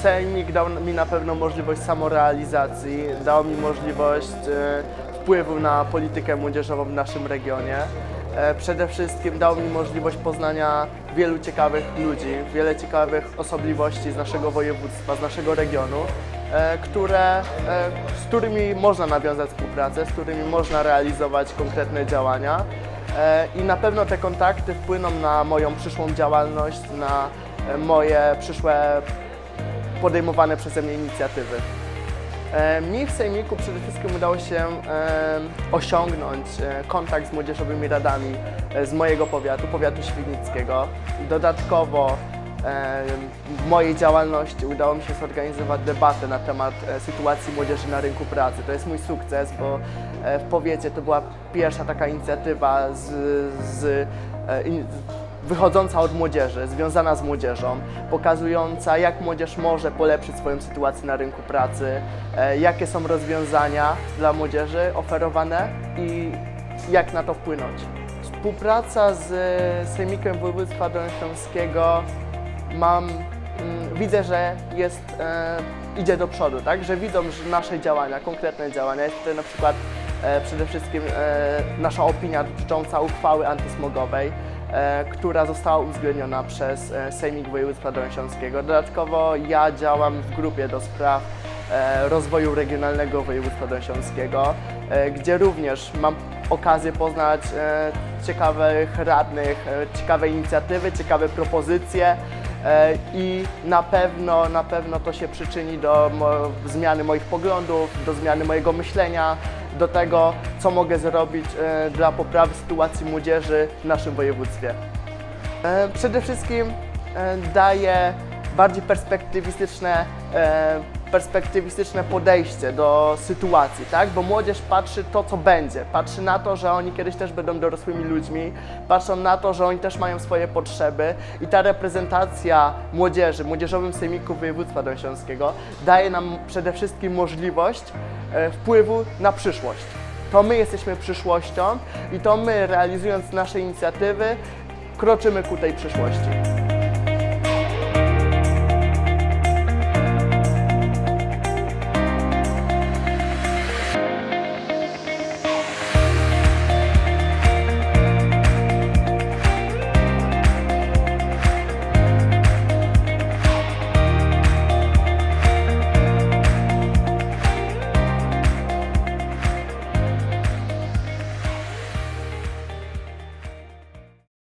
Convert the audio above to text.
Sejmik dał mi na pewno możliwość samorealizacji, dał mi możliwość e, wpływu na politykę młodzieżową w naszym regionie. E, Przede wszystkim dał mi możliwość poznania wielu ciekawych ludzi, wiele ciekawych osobliwości z naszego województwa, z naszego regionu, e, które, z którymi można nawiązać współpracę, z którymi można realizować konkretne działania. I na pewno te kontakty wpłyną na moją przyszłą działalność, na moje przyszłe podejmowane przeze mnie inicjatywy. E, Mi w Sejmiku przede wszystkim udało się e, osiągnąć e, kontakt z młodzieżowymi radami z mojego powiatu, powiatu świdnickiego. Dodatkowo w mojej działalności udało mi się zorganizować debatę na temat sytuacji młodzieży na rynku pracy. To jest mój sukces, bo w powiecie to była pierwsza taka inicjatywa z, z wychodząca od młodzieży, związana z młodzieżą, pokazująca jak młodzież może polepszyć swoją sytuację na rynku pracy, e, jakie są rozwiązania dla młodzieży oferowane i jak na to wpłynąć. Współpraca z Sejmikiem Województwa Dolnośląskiego mam, mm, widzę, że jest, e, idzie do przodu, tak? że widzą że nasze działania, konkretne działania. Jest tutaj na przykład przede wszystkim e, nasza opinia dotycząca uchwały antysmogowej, e, która została uwzględniona przez e, Sejmik Województwa Dolnośląskiego. Dodatkowo ja działam w grupie do spraw e, rozwoju regionalnego województwa dolnośląskiego, e, gdzie również mam okazję poznać e, ciekawych radnych, e, ciekawe inicjatywy, ciekawe propozycje e, i na pewno, na pewno to się przyczyni do zmiany moich poglądów, do zmiany mojego myślenia, do tego, co mogę zrobić e, dla poprawy sytuacji młodzieży w naszym województwie. E, Przede wszystkim e, daje bardziej perspektywistyczne, perspektywistyczne podejście do sytuacji, tak? Bo młodzież patrzy to, co będzie. Patrzy na to, że oni kiedyś też będą dorosłymi ludźmi, patrzą na to, że oni też mają swoje potrzeby i ta reprezentacja młodzieży, Młodzieżowym Sejmiku Województwa Dolnośląskiego daje nam przede wszystkim możliwość wpływu na przyszłość. To my jesteśmy przyszłością i to my, realizując nasze inicjatywy, kroczymy ku tej przyszłości.